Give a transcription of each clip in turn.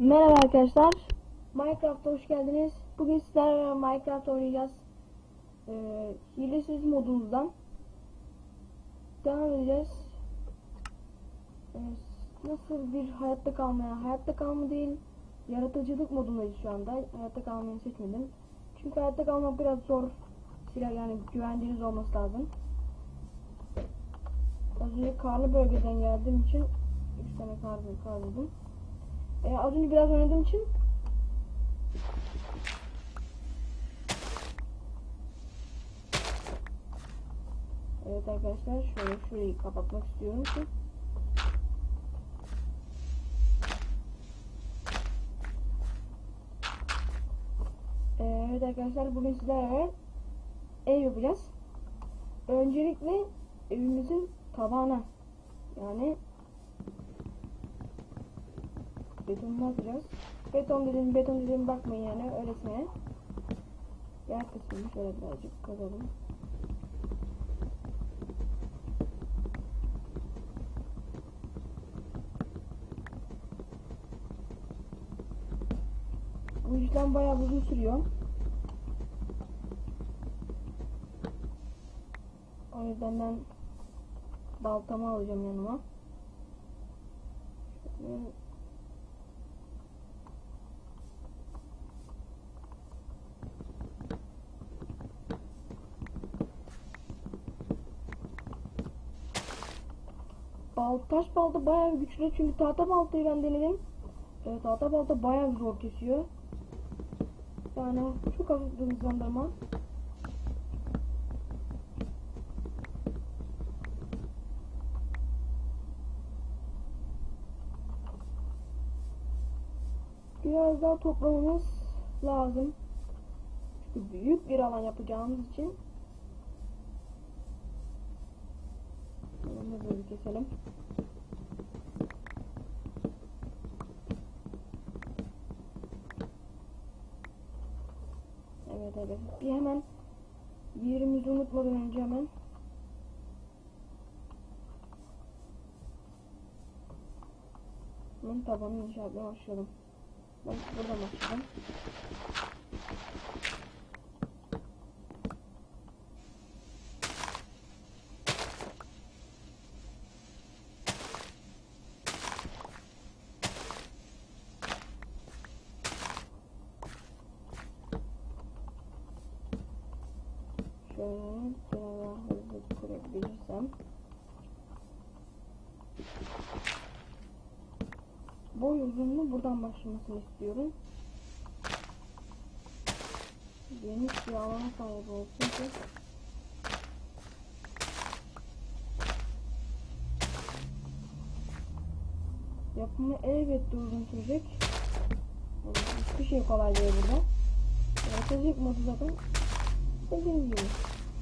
Merhaba arkadaşlar. Minecraft'a hoş geldiniz. Bugün sizlerle Minecraft oynayacağız. Ee, hilesiz modumuzdan devam edeceğiz. Ee, nasıl bir hayatta kalmaya, hayatta kalma değil, yaratıcılık modundayız şu anda. Hayatta kalmayı seçmedim. Çünkü hayatta kalmak biraz zor. Silah yani güvenceniz olması lazım. Az önce karlı bölgeden geldiğim için 3 tane kar, kar Ee, az önce biraz oynadığım için Evet arkadaşlar şöyle şurayı kapatmak istiyorum ki Ee, Evet arkadaşlar bugün sizlerle ev yapacağız. Öncelikle evimizin tabağına yani betonunu atacağız. Beton dedim beton dedim bakmayın yani öylesine. Yer kısmını şöyle birazcık kazalım. Bu işlem bayağı uzun sürüyor. O yüzden ben baltamı alacağım yanıma. Şöyle Bal, taş balta bayağı güçlü çünkü tahta baltayı ben denedim. E, tahta balta bayağı zor kesiyor. Yani çok hafif bir hızlandırma. Biraz daha toplamamız lazım. Çünkü büyük bir alan yapacağımız için. Böyle keselim. Evet evet. Bir hemen yerimizi unutmadan önce hemen Bunun tabanını inşaatla başlayalım. Ben buradan başlayalım. Şöyle kenara hızlı kurabilirsem. Boy uzunluğu buradan başlamasını istiyorum. Geniş bir alana sahip olsun ki Yapımı elbette uzun sürecek. Hiçbir şey kolay değil burada. Yaratıcılık modu zaten dediğim gibi.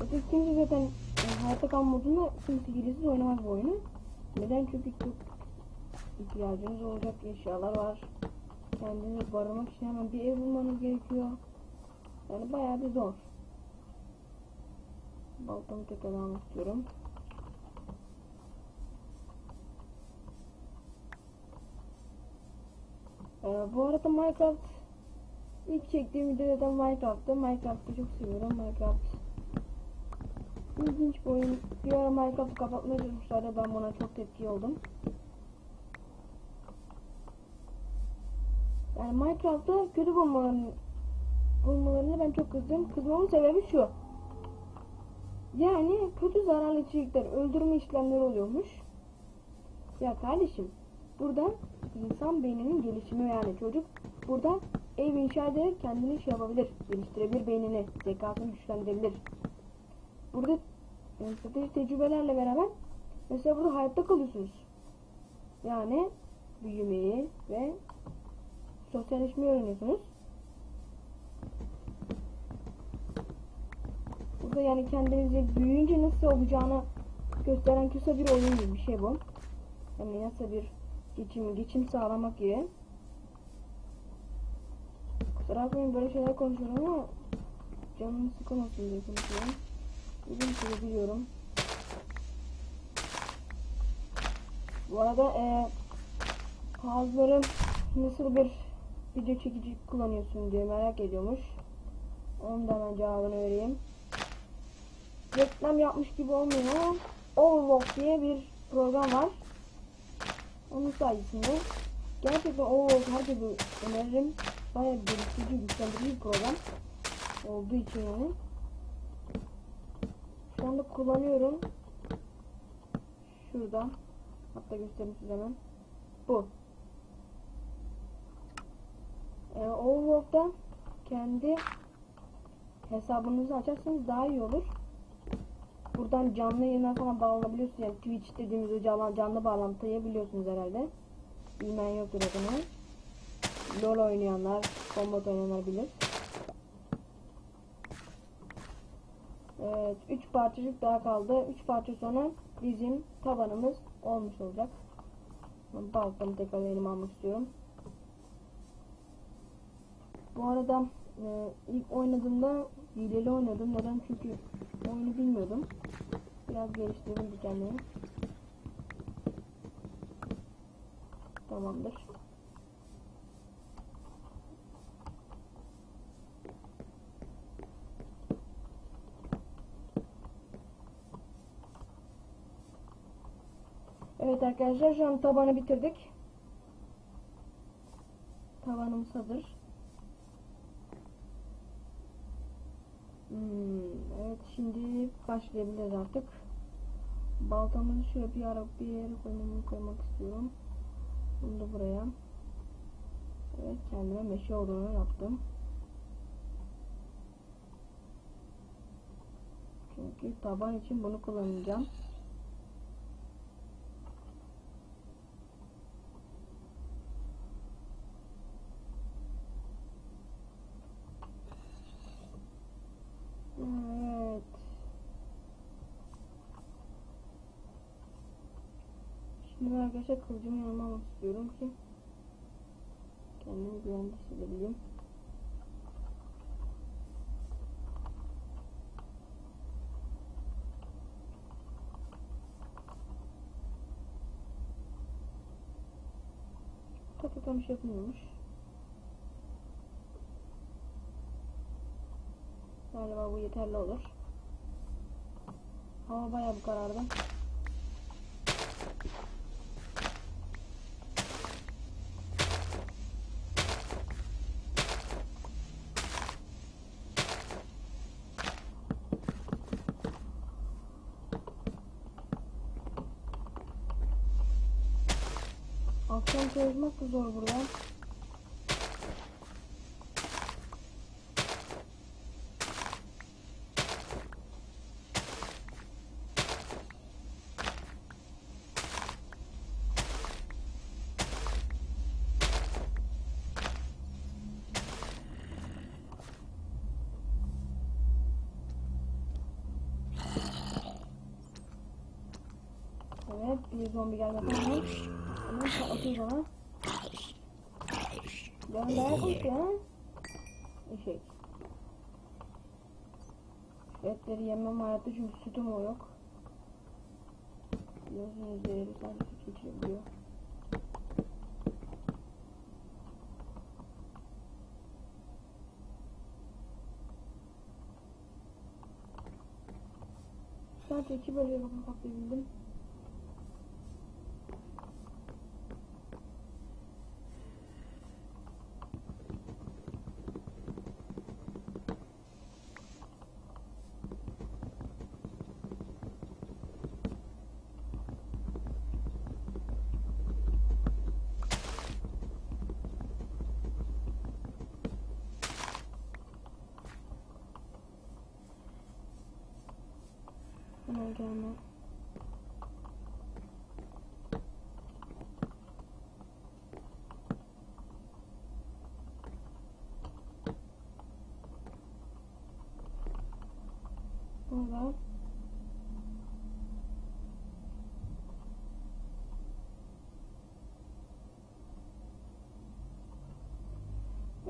Öteki kimse zaten e, hayatta kalma modunda kimse hilesiz oynamaz bu oyunu. Neden? Çünkü çok ihtiyacınız olacak eşyalar var. Kendinizi barınmak için hemen bir ev bulmanız gerekiyor. Yani bayağı bir zor. Baltamı tekrar almak istiyorum. Ee, bu arada Minecraft ilk çektiğim video da Minecraft'tı. Minecraft'ı çok seviyorum. Minecraft ilginç bir oyun. Bir ara Minecraft'ı kapatmaya çalışmışlardı. Ben buna çok tepki oldum. Yani Minecraft'ta kötü bulmalarını, bulmalarını ben çok kızdım. Kızmamın sebebi şu. Yani kötü zararlı içerikler, öldürme işlemleri oluyormuş. Ya kardeşim, burada insan beyninin gelişimi yani çocuk burada ev inşa ederek kendini şey yapabilir, geliştirebilir beynini, zekasını güçlendirebilir. Burada strateji tecrübelerle beraber mesela burada hayatta kalıyorsunuz. Yani büyümeyi ve sosyalleşmeyi öğreniyorsunuz. Burada yani kendinizi büyüyünce nasıl olacağını gösteren kısa bir oyun gibi bir şey bu. Yani nasıl bir geçim, geçim sağlamak gibi. Kusura bakmayın böyle şeyler konuşuyorum ama canım sıkılmasın diye konuşuyorum. Uzun süre biliyorum. Bu arada e, bazıları nasıl bir video çekici kullanıyorsun diye merak ediyormuş. Onun da cevabını vereyim. Reklam yapmış gibi olmuyor ama Overlock diye bir program var. Onun sayesinde gerçekten Overlock herkese öneririm. Bayağı geliştirici, güçlendirici bir program olduğu için yani. Şu anda kullanıyorum. Şurada. Hatta göstereyim size hemen. Bu. Overlock'ta kendi hesabınızı açarsanız daha iyi olur. Buradan canlı yayına falan bağlanabiliyorsunuz. Yani Twitch dediğimiz o canlı, canlı bağlantıyı biliyorsunuz herhalde. Bilmeyen yoktur adını. LoL oynayanlar, Combat oynayanlar bilir. Evet, 3 parçacık daha kaldı. 3 parça sonra bizim tabanımız olmuş olacak. Baltamı tekrar elime almak istiyorum. Bu arada e, ilk oynadığımda hileli oynadım. Neden? Çünkü oyunu bilmiyordum. Biraz geliştirdim kendimi. Tamamdır. Evet arkadaşlar şu an tabanı bitirdik. Tabanımız hazır. Hmm, evet şimdi başlayabiliriz artık. Baltamızı şöyle bir ara bir yere koymamı koymak istiyorum. Bunu da buraya. Evet kendime meşe olduğunu yaptım. Çünkü taban için bunu kullanacağım. Evet. Şimdi arkadaşlar kılıcımı yanıma almak istiyorum ki kendimi güvende hissedebileyim. Hakikaten bir şey yapılmıyormuş. Galiba bu yeterli olur. Hava bayağı bu karardı. Akşam çalışmak da zor burada. Evet, bir zombi geldi patlatayım sana. Gönder koş ya. Eşek. Etleri yemem hayatta çünkü sütüm o yok. Biliyorsunuz zehri sadece süt geçirebiliyor. Sadece iki bölüye bakın patlayabildim. Hemen gelme. Burada.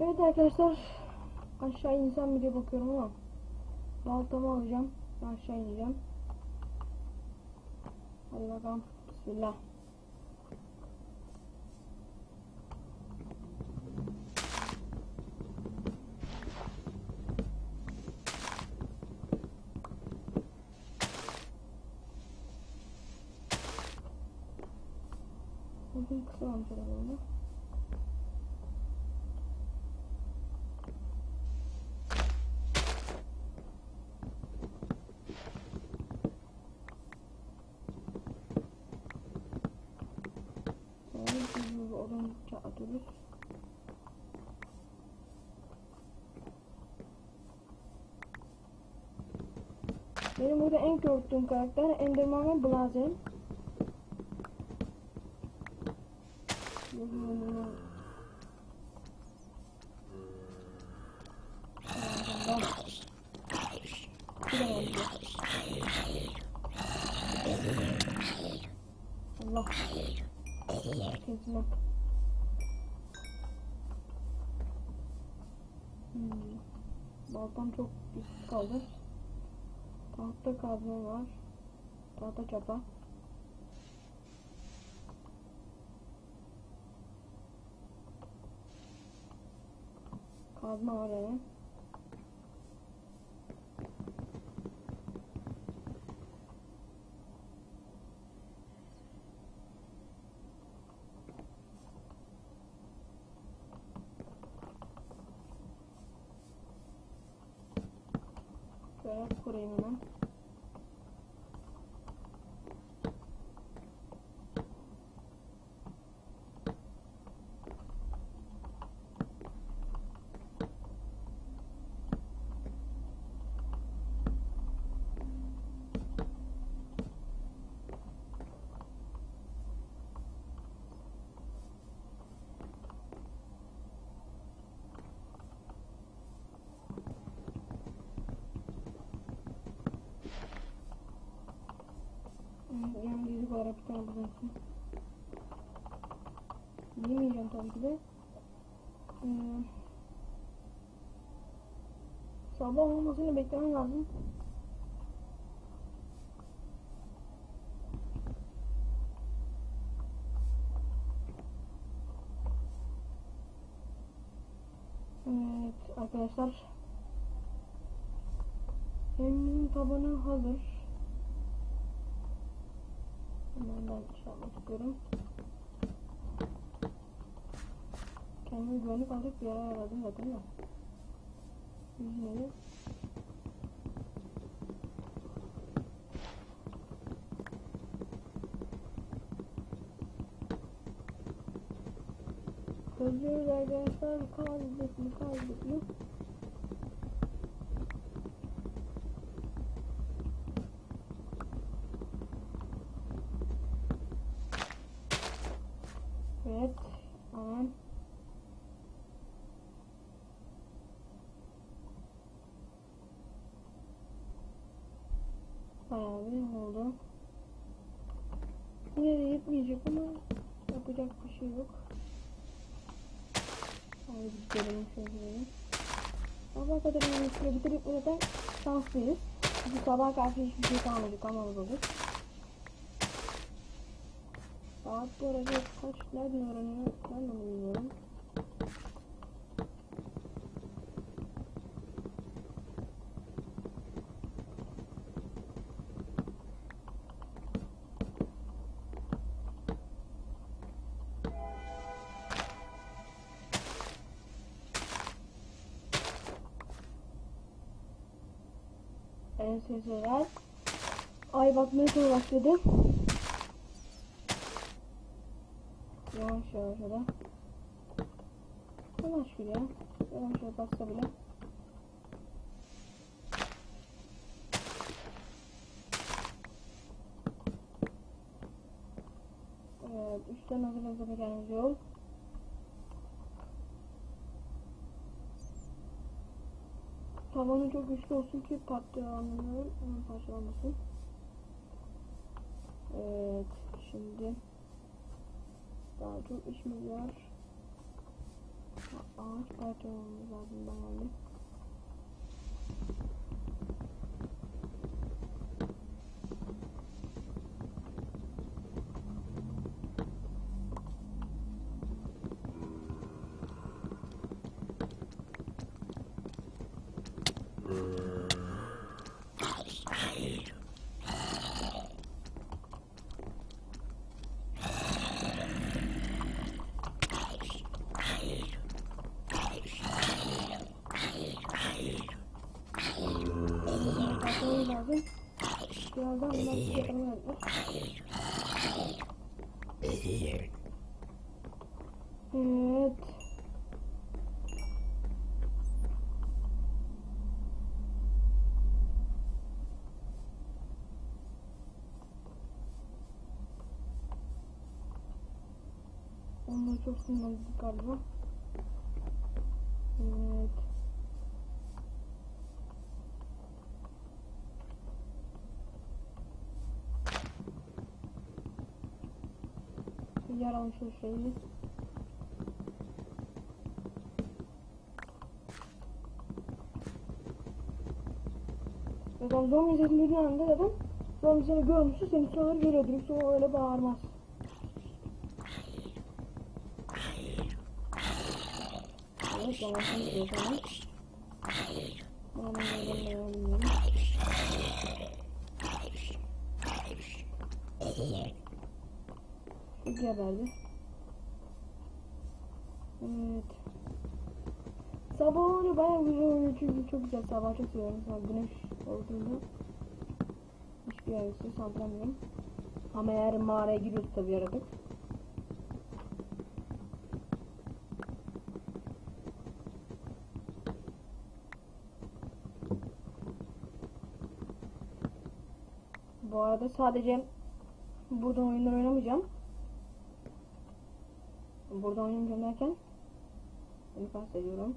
Evet arkadaşlar aşağı mi diye bakıyorum ama baltamı alacağım aşağı ineceğim hadi bakalım bismillah Tamam telefonunu. Yani biz oldukça atıyoruz. Benim burada en korktuğum karakter Enderman ve Blazen. Hmm. Baltam çok düşük kaldı. Tahta kazma var. Tahta çapa. Kazma var yani. Şöyle kurayım hemen. Tane bulacaksın. Yemeyeceğim tabii ki de. Hmm. Sabah olmasını beklemem lazım. Evet arkadaşlar. Evimin tabanı hazır. Hemen ben şey yapmak istiyorum. Kendimi güvenlik alacak bir yere ayarladım zaten de. Yüzmeyi. Gözlüyoruz arkadaşlar. Kaybettik mi Evet. Tamam. Bayağı bir oldu. Yine de yetmeyecek ama yapacak bir şey yok. Hadi gidelim şöyle. Sabah kadar yine süre bitirip zaten şanslıyız. Çünkü sabah karşı hiçbir şey kalmadı, kalmadı olduk. Saat bu arada kaç nereden öğreniyor ben de bilmiyorum. Evet Ay batmaya sonra başladı. Yavaş yavaş da. Yavaş şuraya. Yavaş yavaş bassa bile. Evet, üstten hazırladığımız kendimiz yol. Tavanı çok güçlü olsun ki. Hemen parçalanmasın. Evet, şimdi çok işimiz var. Ağaç parçalamamız lazım bayağı. Unutmuş. Evet. Onlar çok sinirlendik galiba. Evet. Yaralı şu şeyi. Zaten zombi sesini duyduğun anda zaten zombi seni görmüştü seni sonra görüyordur. Yoksa o öyle bağırmaz. Evet, yavaştan gidiyor tamam. Aman Allah'ım, Allah'ım. Şu geberdi. Evet. Sabah oluyor bayağı güzel oluyor çünkü çok güzel sabah çok seviyorum. Sabah güneş olduğunda hiçbir yersiz saldıramıyorum. Ama eğer mağaraya giriyorsa tabii yaratık. Bu arada sadece buradan oyunlar oynamayacağım. Buradan oynamayacağım derken bunu kastediyorum.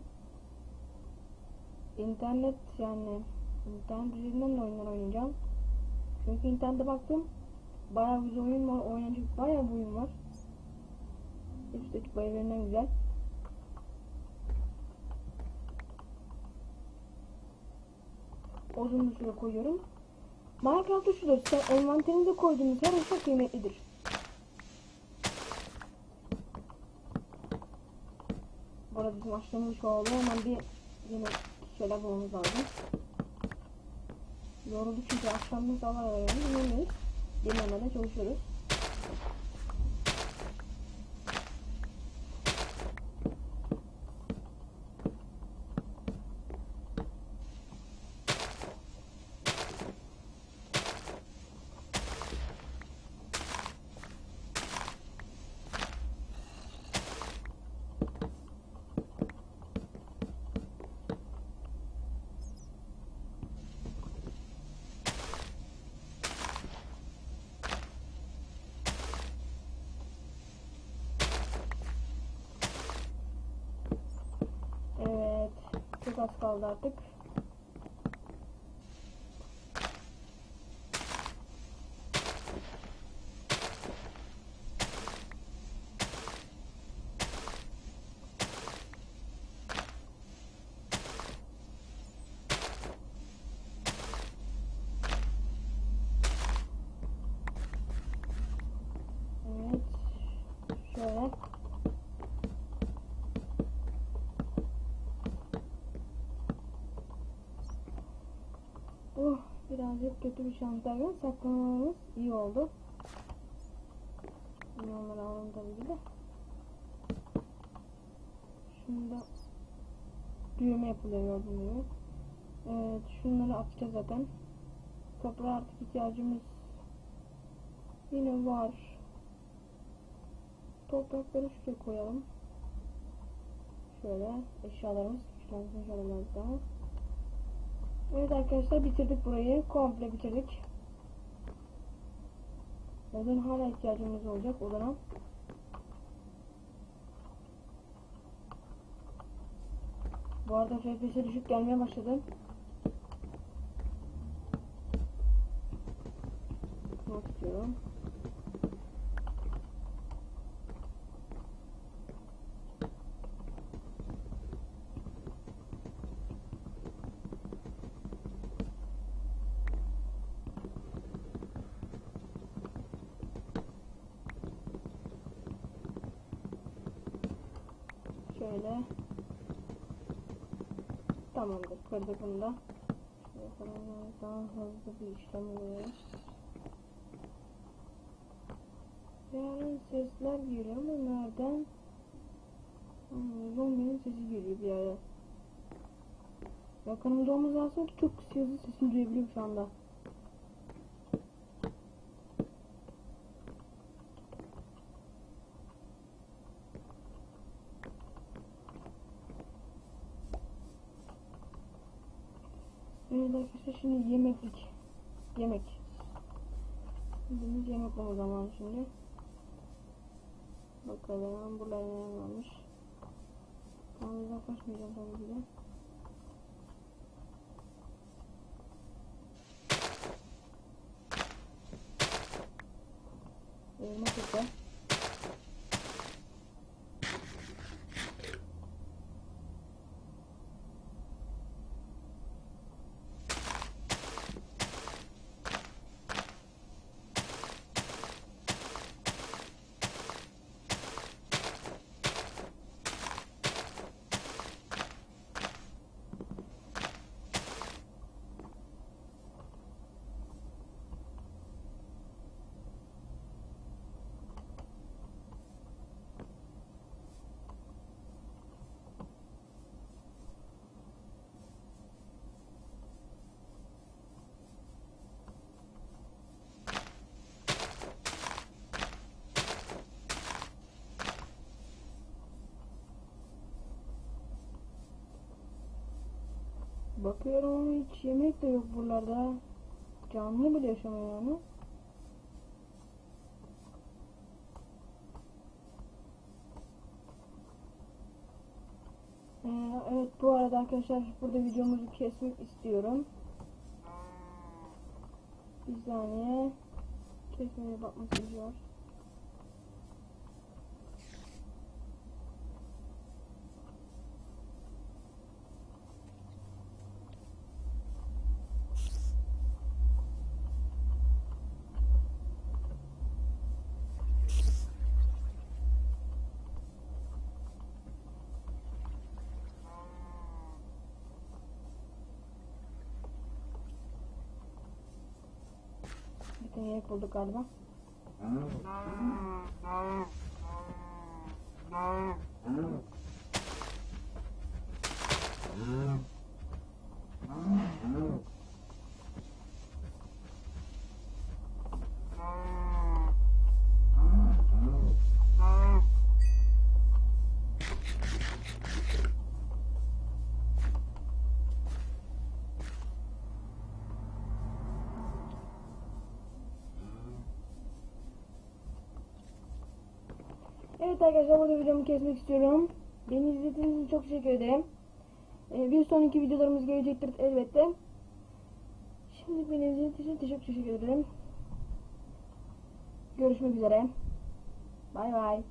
İnternet yani internet üzerinden de oyunlar oynayacağım. Çünkü internete baktım. Bayağı güzel oyun var. Oynanacak bayağı bir oyun var. Üstteki bayılırından güzel. Uzun bir süre koyuyorum. Minecraft'ta şudur. Sen envanterinize koyduğunuz her eşya kıymetlidir. Arada bizim açtığımız şu oldu. Hemen bir yine şeyler bulmamız lazım. Yoruldu çünkü akşamdan sabah kadar yani dinlemiyoruz. Dinlemeden çalışıyoruz. Evet. Çok az kaldı artık. Evet. Şöyle. Birazcık kötü bir şans derken saklamamız iyi oldu. Onları alalım tabii de. Şunda düğme yapılıyor gördüğünüz. Evet, şunları atacağız zaten. Toprağa artık ihtiyacımız yine var. Toprakları şuraya koyalım. Şöyle eşyalarımız güçlensin şöyle biraz daha. Evet arkadaşlar bitirdik burayı. Komple bitirdik. Odun hala ihtiyacımız olacak odana. Bu arada FPS düşük gelmeye başladı. Not istiyorum. Şöyle. Tamamdır. Kırdık bunu da. Daha hızlı bir işlem oluyor. Yani sesler geliyor ama nereden? Hmm, zombinin sesi geliyor bir yere. Yakınımda lazım ki çok hızlı sesini duyabiliyorum şu anda. Evet arkadaşlar şimdi yemeklik. Yemek. Bildiğimiz yemek o zaman şimdi. Bakalım burada ne varmış. Tam uzaklaşmayacağım tabii ki de. Elma çıktı. Bakıyorum ama hiç yemek de yok buralarda. Canlı bile yaşamıyor yani. Ee, evet bu arada arkadaşlar burada videomuzu kesmek istiyorum. Bir saniye. Kesmeye bakmak istiyor. Yemek bulduk galiba. Evet arkadaşlar burada videomu kesmek istiyorum. Beni izlediğiniz için çok teşekkür ederim. Ee, bir sonraki videolarımız gelecektir elbette. Şimdi beni izlediğiniz için teşekkür, teşekkür ederim. Görüşmek üzere. Bay bay.